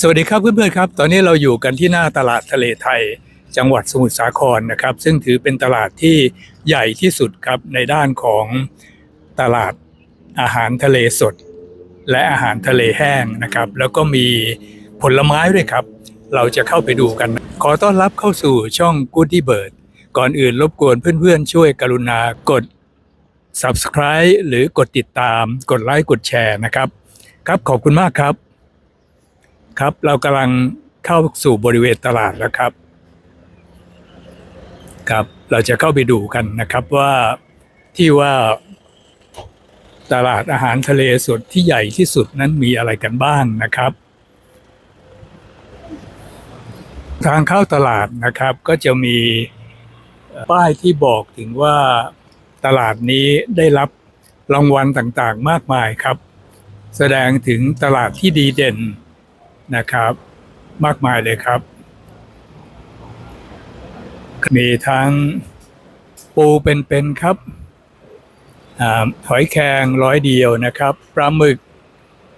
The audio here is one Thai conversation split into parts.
สวัสดีครับเพื่อนๆครับ ตอนนี้เราอยู่กันที่หน้าตลาดทะเลไทย จังหวัดสมุทรสาครนะครับ ซึ่งถือเป็นตลาดที่ใหญ่ที่สุดครับในด้านของตลาดอาหารทะเลสด และอาหารทะเลแห้งนะครับ แล้วก็มีผลไม้ด้วยครับ เราจะเข้าไปดูกัน ขอต้อนรับเข้าสู่ช่อง Goody Bird ก่อนอื่นรบกวนเพื่อนๆ ช่วยกรุณากด subscribe หรือกดติดตาม กดไลค์กดแชร์นะครับ ครับขอบคุณมากครับ ครับ เรากำลังเข้าสู่บริเวณตลาดแล้วครับ ครับ เราจะเข้าไปดูกันนะครับว่าที่ว่าตลาดอาหารทะเลสดที่ใหญ่ที่สุดนั้นมีอะไรกันบ้างนะครับ ทางเข้าตลาดนะครับก็จะมีป้ายที่บอกถึงว่าตลาดนี้ได้รับรางวัลต่างๆ มากมายครับ แสดงถึงตลาดที่ดีเด่น นะครับ มากมายเลยครับ มีทั้งปูเป็นๆครับหอยแครงร้อยเดียวนะครับปลาหมึก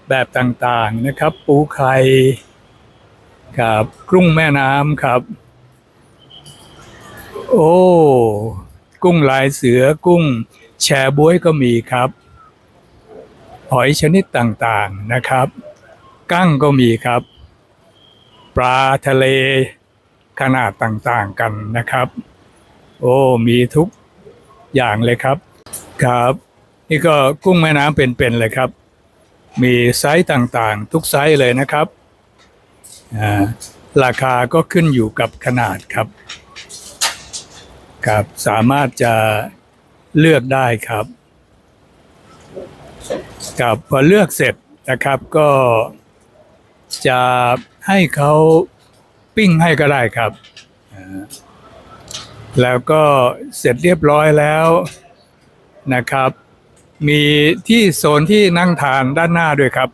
แบบต่างๆนะครับ ปูไข่ครับกุ้งแม่น้ำครับ โอ้กุ้งลายเสือกุ้งแชบวยก็มีครับ หอยชนิดต่างๆนะครับ กั้งก็มีครับ ปลาทะเลขนาดต่างๆกันนะครับ โอ้มีทุกอย่างเลยครับ ครับ นี่ก็กุ้งแม่น้ำเป็นๆเลยครับ มีไซส์ต่างๆ ทุกไซส์เลยนะครับราคาก็ขึ้นอยู่กับขนาดครับ ครับสามารถจะเลือกได้ครับครับพอเลือกเสร็จนะครับก็ จะให้เขาปิ้งให้ก็ได้ครับ แล้วก็เสร็จเรียบร้อยแล้วนะครับ มีที่โซนที่นั่งทานด้านหน้าด้วยครับ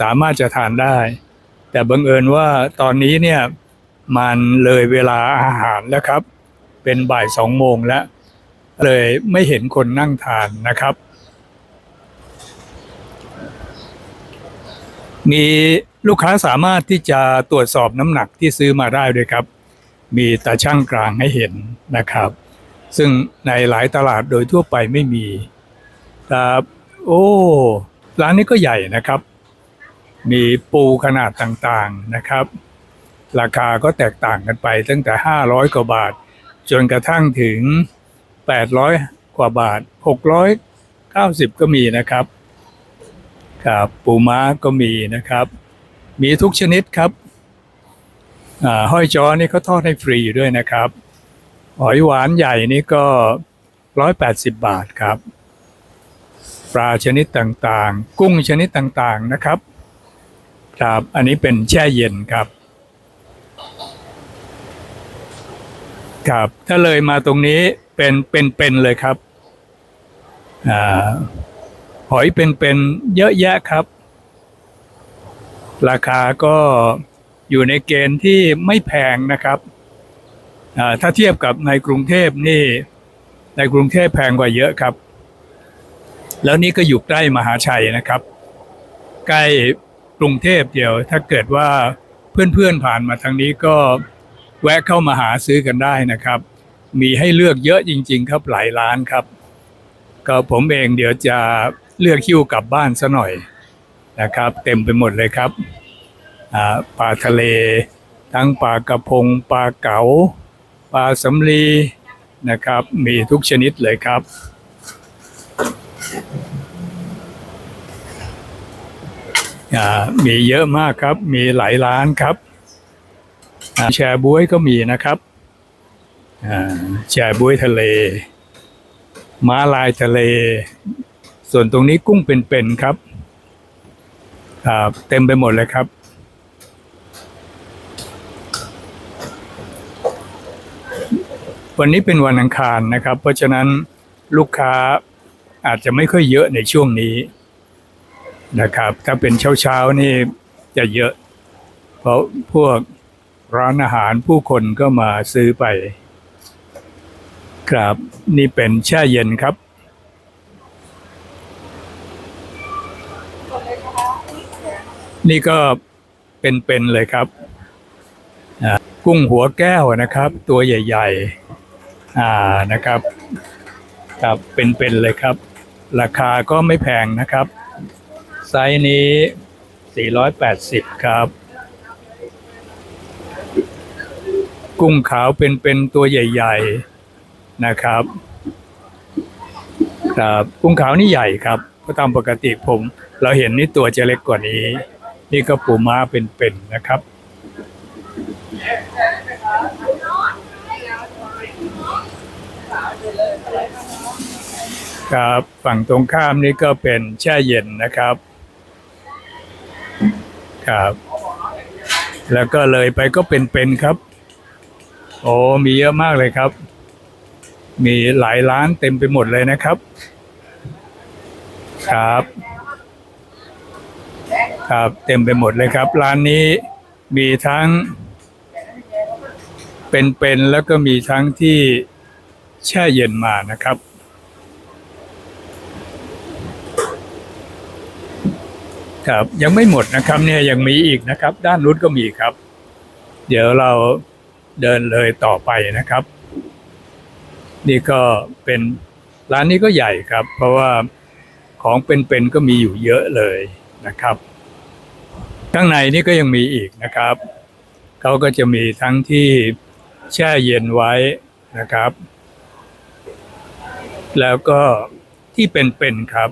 สามารถจะทานได้ แต่บังเอิญว่าตอนนี้เนี่ยมันเลยเวลาอาหารแล้วครับ เป็นบ่ายสองโมงแล้ว เลยไม่เห็นคนนั่งทานนะครับ มีลูกค้าสามารถที่จะตรวจสอบน้ำหนักที่ซื้อมาได้ด้วยครับ มีตาช่างกลางให้เห็นนะครับ ซึ่งในหลายตลาดโดยทั่วไปไม่มีครับโอ้ร้านนี้ก็ใหญ่นะครับ มีปูขนาดต่างๆนะครับ ราคาก็แตกต่างกันไปตั้งแต่ 500 กว่าบาท จนกระทั่งถึง 800 กว่าบาท 690 ก็มีนะครับ ครับปูม้าก็มีนะครับ มีทุกชนิดครับห้อยจอนี่เขาทอดให้ฟรีอยู่ด้วยนะครับ หอยหวานใหญ่นี่ก็180บบาทครับ ปลาชนิดต่างๆ กุ้งชนิดต่างๆนะครับ ครับ อันนี้เป็นแช่เย็นครับ ครับ ถ้าเลยมาตรงนี้เป็นเป็นๆเลยครับ อ่า อยเป็นๆเยอะแยะครับ ราคาก็อยู่ในเกณฑ์ที่ไม่แพงนะครับอ่าถ้าเทียบกับในกรุงเทพนี่ ในกรุงเทพแพงกว่าเยอะครับ แล้วนี่ก็อยู่ใกล้มหาชัยนะครับ ใกล้กรุงเทพเดียว ถ้าเกิดว่าเพื่อนๆผ่านมาทางนี้ก็แวะเข้ามาหาซื้อกันได้นะครับ มีให้เลือกเยอะจริง ๆ ครับหลายร้านครับ ก็ผมเองเดี๋ยวจะ เลือกคิ้วกลับบ้านซะหน่อยนะครับ เต็มไปหมดเลยครับปลาทะเล ทั้งปลากระพงปลาเก๋าปลาสำลีนะครับ มีทุกชนิดเลยครับ มีเยอะมากครับ มีหลายร้านครับ แชร์บวยก็มีนะครับแชร์บวยทะเลม้าลายทะเล ส่วนตรงนี้กุ้งเป็นๆครับเต็มไปหมดเลยครับ วันนี้เป็นวันอังคารนะครับ เพราะฉะนั้นลูกค้าอาจจะไม่ค่อยเยอะในช่วงนี้นะครับ ถ้าเป็นเช้าๆนี่จะเยอะ เพราะพวกร้านอาหารผู้คนก็มาซื้อไป ครับ นี่เป็นแช่เย็นครับ นี่ก็เป็นๆเลยครับ กุ้งหัวแก้วนะครับ ตัวใหญ่ ๆ อ่านะครับครับเป็นๆเลยครับ ราคาก็ไม่แพงนะครับ ไซส์นี้ 480 ครับ กุ้งขาวเป็นๆตัวใหญ่ ๆนะครับครับกุ้งขาวนี่ใหญ่ครับเพราะตามปกติผม เราเห็นนี่ตัวจะเล็กกว่านี้ นี่ก็ปูม้าเป็นๆนะครับ ครับฝั่งตรงข้ามนี่ก็เป็นแช่เย็นนะครับ ครับ แล้วก็เลยไปก็เป็นๆครับ โอ้มีเยอะมากเลยครับ มีหลายร้านเต็มไปหมดเลยนะครับ ครับ ครับเต็มไปหมดเลยครับ ร้านนี้มีทั้งเป็นๆแล้วก็มีทั้งที่แช่เย็นมานะครับ ครับยังไม่หมดนะครับเนี่ยยังมีอีกนะครับ ด้านนู้นก็มีครับ เดี๋ยวเราเดินเลยต่อไปนะครับ นี่ก็เป็นร้านนี้ก็ใหญ่ครับ เพราะว่าของเป็นๆก็มีอยู่เยอะเลยนะครับ ข้างในนี่ก็ยังมีอีกนะครับเขาก็จะมีทั้งที่แช่เย็นไว้นะครับ แล้วก็ที่เป็นๆครับ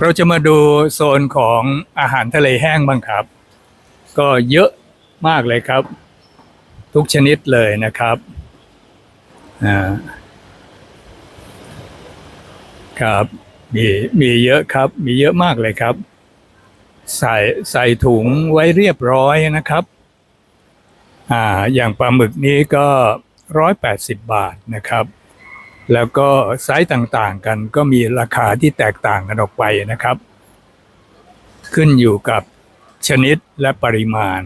เราจะมาดูโซนของอาหารทะเลแห้งบ้างครับ ก็เยอะมากเลยครับ ทุกชนิดเลยนะครับอ่าครับ มีมีเยอะครับ มีเยอะมากเลยครับ ใส่ใส่ถุงไว้เรียบร้อยนะครับอ่าอย่างปลาหมึกนี้ก็ร้อยแปดสิบบาทนะครับ แล้วก็ไซส์ต่างๆกันก็มีราคาที่แตกต่างกันออกไปนะครับ ขึ้นอยู่กับชนิดและปริมาณ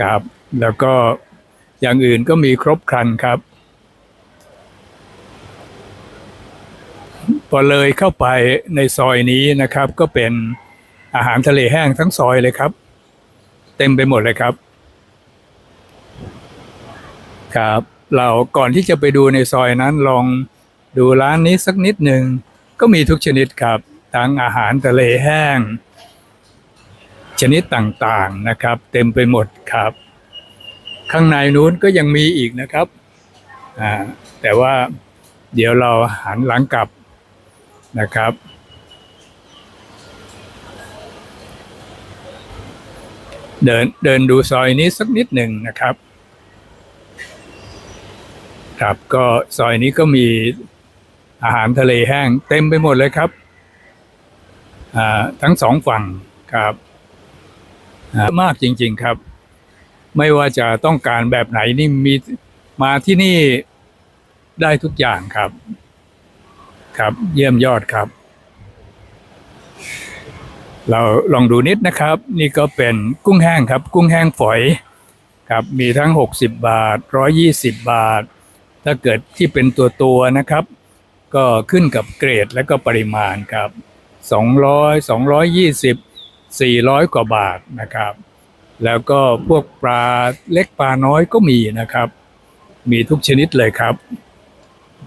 ครับ แล้วก็อย่างอื่นก็มีครบครันครับ พอเลยเข้าไปในซอยนี้นะครับ ก็เป็นอาหารทะเลแห้งทั้งซอยเลยครับ เต็มไปหมดเลยครับ ครับ เราก่อนที่จะไปดูในซอยนั้นลองดูร้านนี้สักนิดหนึ่งก็มีทุกชนิดครับทั้งอาหารทะเลแห้ง ชนิดต่างๆนะครับ เต็มไปหมดครับ ข้างในนู้นก็ยังมีอีกนะครับอ่าแต่ว่าเดี๋ยวเราหันหลังกลับ นะครับ เดินเดินดูซอยนี้สักนิดหนึ่งนะครับ ครับก็ซอยนี้ก็มีอาหารทะเลแห้งเต็มไปหมดเลยครับอ่าทั้งสองฝั่งครับมากจริง ๆครับ ไม่ว่าจะต้องการแบบไหนนี่มีมาที่นี่ได้ทุกอย่างครับ ครับ เยี่ยมยอดครับ เราลองดูนิดนะครับ นี่ก็เป็นกุ้งแห้งครับ กุ้งแห้งฝอยครับ มีทั้ง 60 บาท 120 บาท ถ้าเกิดที่เป็นตัวตัวนะครับ ก็ขึ้นกับเกรดและก็ปริมาณครับ 200 220 400 กว่าบาทนะครับ แล้วก็พวกปลาเล็กปลาน้อยก็มีนะครับ มีทุกชนิดเลยครับ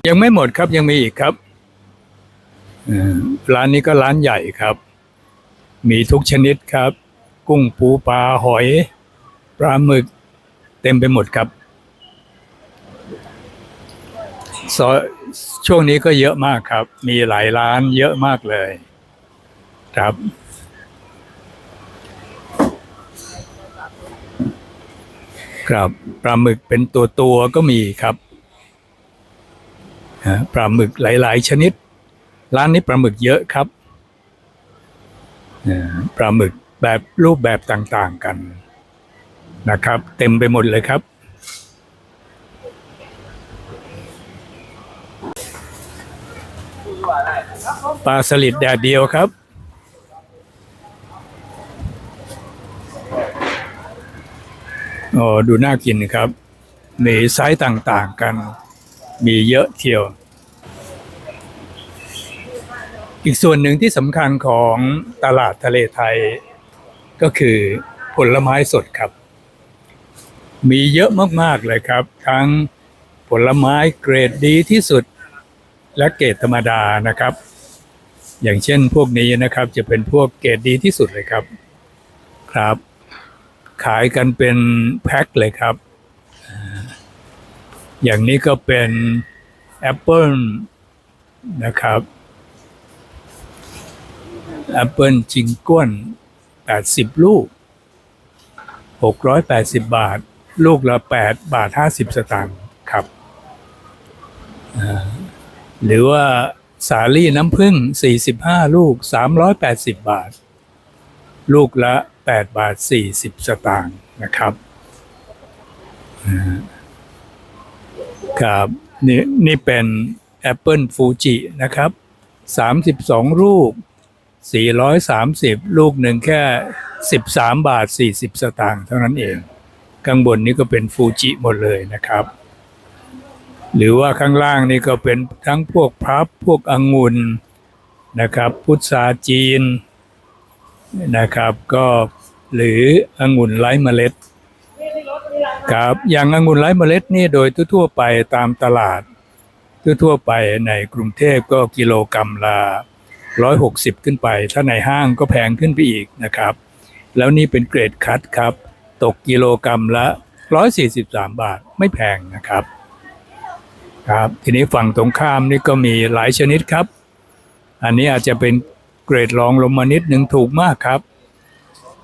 ยังไม่หมดครับยังมีอีกครับ ร้านนี้ก็ร้านใหญ่ครับ มีทุกชนิดครับ กุ้งปูปลาหอย ปลาหมึก เต็มไปหมดครับซอยช่วงนี้ก็เยอะมากครับ มีหลายร้านเยอะมากเลย ครับ ครับปลาหมึกเป็นตัวตัวก็มีครับปลาหมึกหลาย ๆ ชนิด ร้านนี้ปลาหมึกเยอะครับปลาหมึกแบบรูปแบบต่างๆกันนะครับ เต็มไปหมดเลยครับ ปลาสลิดแดดเดียวครับโอ้ดูน่ากินครับ มีไซส์ต่างๆกัน มีเยอะเที่ยว อีกส่วนหนึ่งที่สำคัญของตลาดทะเลไทย ก็คือผลไม้สดครับ มีเยอะมากๆเลยครับ ทั้งผลไม้เกรดดีที่สุดและเกรดธรรมดานะครับ อย่างเช่นพวกนี้นะครับ จะเป็นพวกเกรดดีที่สุดเลยครับครับ ขายกันเป็นแพ็คเลยครับ อย่างนี้ก็เป็นแอปเปิลนะครับ แอปเปิลจิงก้วน 80 ลูก 680 บาท ลูกละ 8 บาท 50 สตางค์ครับ หรือว่าสาลี่น้ำผึ้ง 45 ลูก 380 บาท ลูกละ 8 บาท 40 สตางค์นะครับครับนี่นี่เป็นแอปเปิลฟูจินะครับ 32ลูก 430 ลูกหนึ่งแค่ 13 บาท 40 สตางค์เท่านั้นเอง ข้างบนนี้ก็เป็นฟูจิหมดเลยนะครับ หรือว่าข้างล่างนี่ก็เป็นทั้งพวกพับพวกองุ่นนะครับ พุทราจีนนะครับก็หรือองุ่นไร้เมล็ดครับอย่างองุ่นไร้เมล็ดนี่โดยทั่วไปตามตลาด ทั่วไปในกรุงเทพก็กิโลกรรัมละ 160 ขึ้นไป ถ้าในห้างก็แพงขึ้นไปอีกนะครับ แล้วนี่เป็นเกรดคัดครับ ตกกิโลกรรัมละ 143 บาทไม่แพงนะครับครับทีนี้ฝั่งตรงข้ามนี่ก็มีหลายชนิดครับ อันนี้อาจจะเป็นเกรดรองลงมานิดหนึ่งถูกมากครับ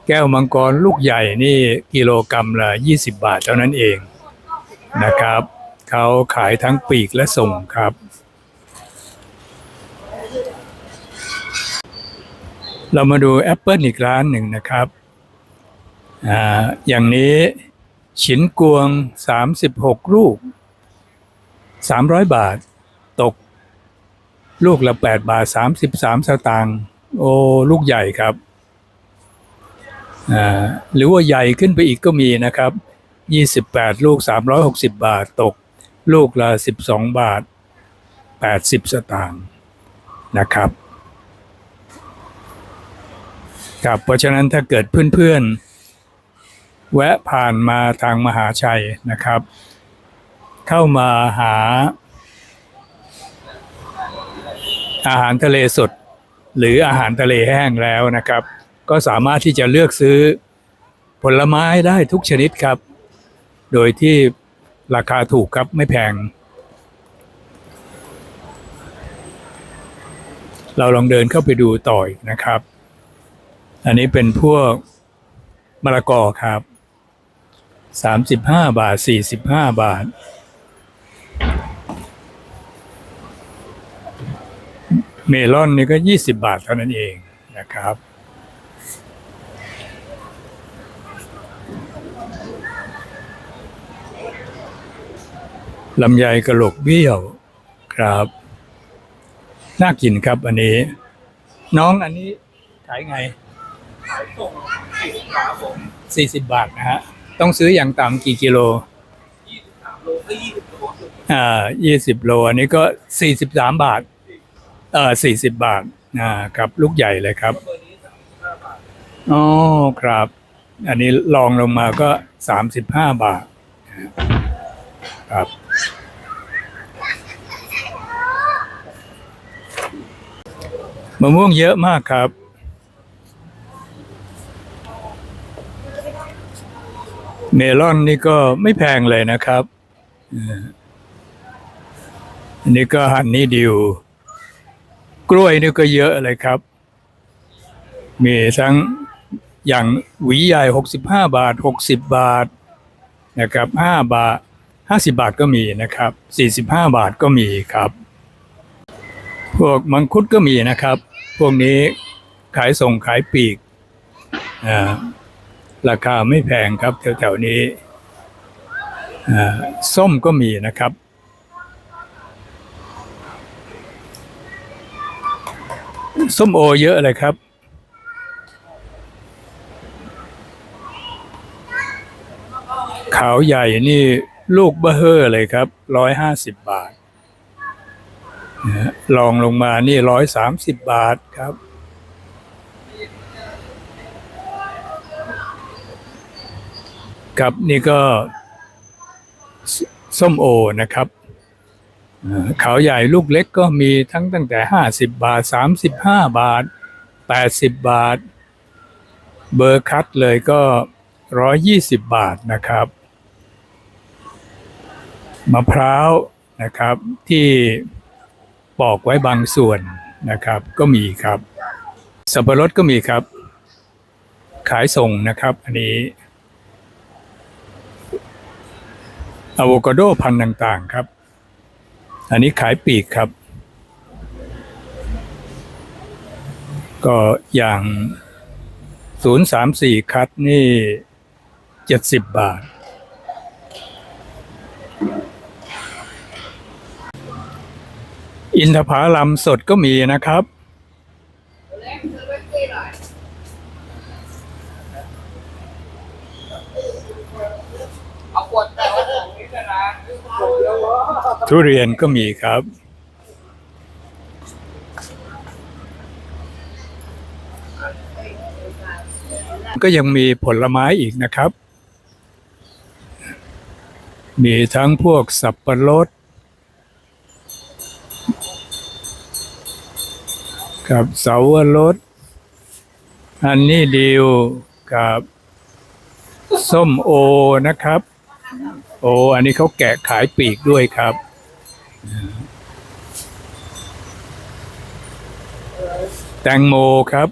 แก้วมังกรลูกใหญ่นี่กิโลกรรัมละ20 บาทเท่านั้นเองนะครับ เขาขายทั้งปีกและส่งครับ เรามาดูแอปเปิลอีกร้านหนึ่งนะครับอ่าอย่างนี้ฉินกวง 36 ลูก 300 บาท ตก ลูกละ 8 บาท 33 สตางค์โอ้ลูกใหญ่ครับอ่าหรือว่าใหญ่ขึ้นไปอีกก็มีนะครับ 28 ลูก 360 บาท ตก ลูกละ 12 บาท 80 สตางค์นะครับ ครับเพราะฉะนั้นถ้าเกิดเพื่อนๆ แวะผ่านมาทางมหาชัยนะครับ เข้ามาหา อาหารทะเลสด หรืออาหารทะเลแห้งแล้วนะครับ ก็สามารถที่จะเลือกซื้อผลไม้ได้ทุกชนิดครับ โดยที่ราคาถูกครับไม่แพง เราลองเดินเข้าไปดูต่ออีกนะครับ อันนี้เป็นพวกมะละกอครับสามสิบห้าบาทสี่สิบห้าบาท เมลอนนี่ก็ยี่สิบบาทเท่านั้นเองนะครับ ลำไยกระโหลกเบี้ยวครับ น่ากินครับอันนี้ น้องอันนี้ขายไง สี่สิบบาทนะฮะ ต้องซื้ออย่างต่ำกี่กิโลอ่ายี่สิบโลอันนี้ก็สี่สิบสามบาทเออสี่สิบบาทอ่าครับลูกใหญ่เลยครับอ๋อครับ อันนี้ลองลงมาก็สามสิบห้าบาทครับมะม่วงเยอะมากครับ เมลอนนี่ก็ไม่แพงเลยนะครับ อันนี้ก็ฮันนี่ดิว กล้วยนี่ก็เยอะเลยครับ มีทั้งอย่างหวีใหญ่หกสิบห้าบาทหกสิบบาทนะครับห้าบาทห้าสิบาทก็มีนะครับสี่สิบห้าบาทก็มีครับ พวกมังคุดก็มีนะครับ พวกนี้ขายส่งขายปลีกอ่า ราคาไม่แพงครับแถวๆนี้ส้มก็มีนะครับ ส้มโอเยอะเลยครับ ขาวใหญ่นี่ลูกเบอร์เฮอร์เลยครับร้อยห้าสิบบาทลองลงมานี่ร้อยสามสิบบาทครับ ครับนี่ก็ส้มโอนะครับเขาวใหญ่ลูกเล็กก็มีทั้งตั้งแต่ห้าสิบบาทสามสิบห้าบาทแปดสิบบาท เบอร์คัตเลยก็ร้อยยี่สิบบาทนะครับมะพร้าวนะครับ ที่ปอกไว้บางส่วนนะครับ ก็มีครับ สับปะรดก็มีครับ ขายส่งนะครับ อันนี้ อะโวคาโดพันธุ์ต่างๆครับ อันนี้ขายปีกครับ ก็อย่าง 034 คัดนี่ 70 บาท อินทผลัมสดก็มีนะครับเอาขวด ทุเรียนก็มีครับ ก็ยังมีผลไม้อีกนะครับ มีทั้งพวกสับปะรดกับเสาวรสอันนี้ดิวกับส้มโอนะครับ โอ้อันนี้เขาแกะขายปีกด้วยครับ แตงโมครับ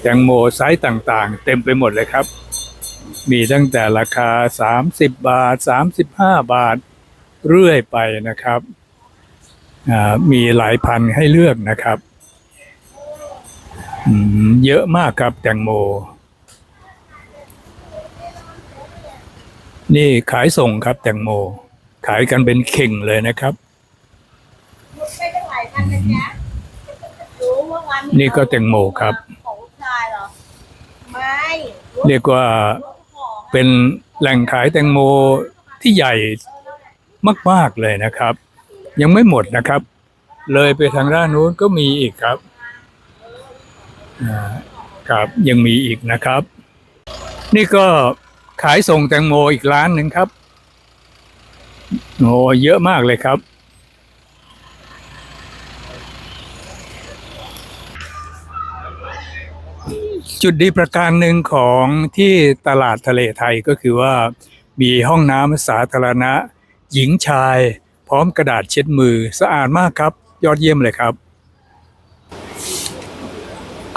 แตงโมไซส์ต่างๆ เต็มไปหมดเลยครับ มีตั้งแต่ราคา 30 บาท 35 บาท เรื่อยไปนะครับมีหลายพันให้เลือกนะครับ เยอะมากครับแตงโม นี่ขายส่งครับแตงโม ขายกันเป็นเข่งเลยนะครับ ไม่เป็นไรท่านนะจ๊ะรู้ว่าวันนี่ก็แตงโมครับ ของลูกชายเหรอ ไม่เรียกว่าลูกของเป็นแหล่งขายแตงโมที่ใหญ่มาก ๆ เลยนะครับ ยังไม่หมดนะครับ เลยไปทางด้านนู้นก็มีอีกครับอ่าครับยังมีอีกนะครับ นี่ก็ ขายส่งแตงโมอีกร้านหนึ่งครับโอ้เยอะมากเลยครับ จุดดีประการหนึ่งของที่ตลาดทะเลไทยก็คือว่า มีห้องน้ำสาธารณะ หญิงชาย พร้อมกระดาษเช็ดมือสะอาดมากครับ ยอดเยี่ยมเลยครับ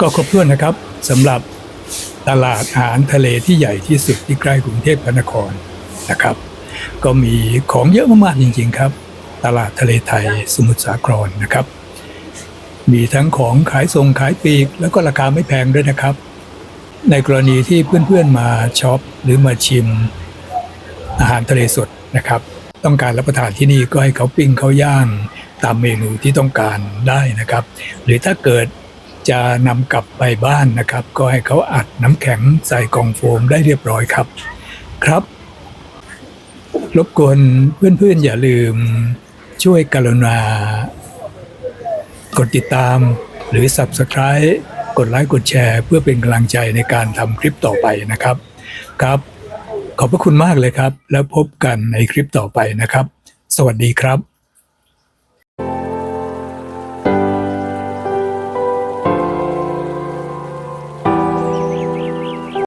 ก็ครบถ้วนนะครับสำหรับ ตลาดอาหารทะเลที่ใหญ่ที่สุดที่ใกล้กรุงเทพพระนครนะครับ ก็มีของเยอะมากๆจริงๆครับ ตลาดทะเลไทยสมุทรสาครนะครับ มีทั้งของขายส่งขายปลีก แล้วก็ราคาไม่แพงด้วยนะครับ ในกรณีที่เพื่อนๆมาช็อปหรือมาชิมอาหารทะเลสดนะครับ ต้องการรับประทานที่นี่ก็ให้เขาปิ้งเขาย่างตามเมนูที่ต้องการได้นะครับ หรือถ้าเกิด จะนำกลับไปบ้านนะครับ ก็ให้เขาอัดน้ำแข็งใส่กล่องโฟมได้เรียบร้อยครับ ครับ รบกวนเพื่อนๆอย่าลืมช่วยกรุณากดติดตาม หรือ Subscribe กดไลค์กดแชร์ เพื่อเป็นกำลังใจในการทำคลิปต่อไปนะครับ ครับ ขอบพระคุณมากเลยครับ แล้วพบกันในคลิปต่อไปนะครับ สวัสดีครับ